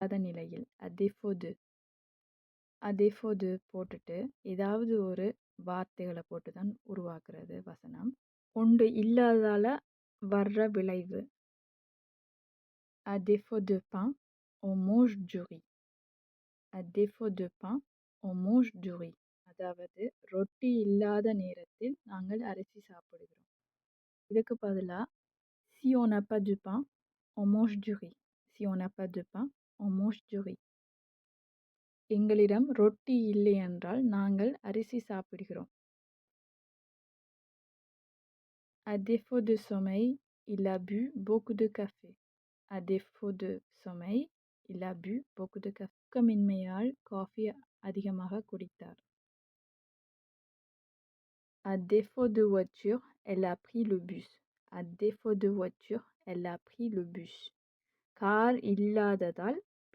இல்லாத நிலையில் அதேஃபோ து அதேஃபோ து போட்டுட்டு ஏதாவது ஒரு வார்த்தைகளை போட்டு தான் உருவாக்குறது வசனம் ஒன்று இல்லாததால் வர்ற விளைவு அ défaut de pain, on mange du riz. À défaut de pain, on mange அதாவது ரொட்டி இல்லாத நேரத்தில் நாங்கள் அரிசி சாப்பிடுகிறோம் இதுக்கு பதிலாக si on n'a pas de pain, on mange du riz. on mange du riz. எங்களிடம் ரொட்டி இல்லையென்றால் நாங்கள் அரிசி சாப்பிடுகிறோம். À défaut de sommeil, il a bu beaucoup de café. À défaut de sommeil, il a bu beaucoup de café. தூக்கமின்மையால் coffee அதிகமாக குடித்தார். À défaut de voiture, elle a pris le bus. À défaut de voiture, elle a pris le bus. Car இல்லாததால்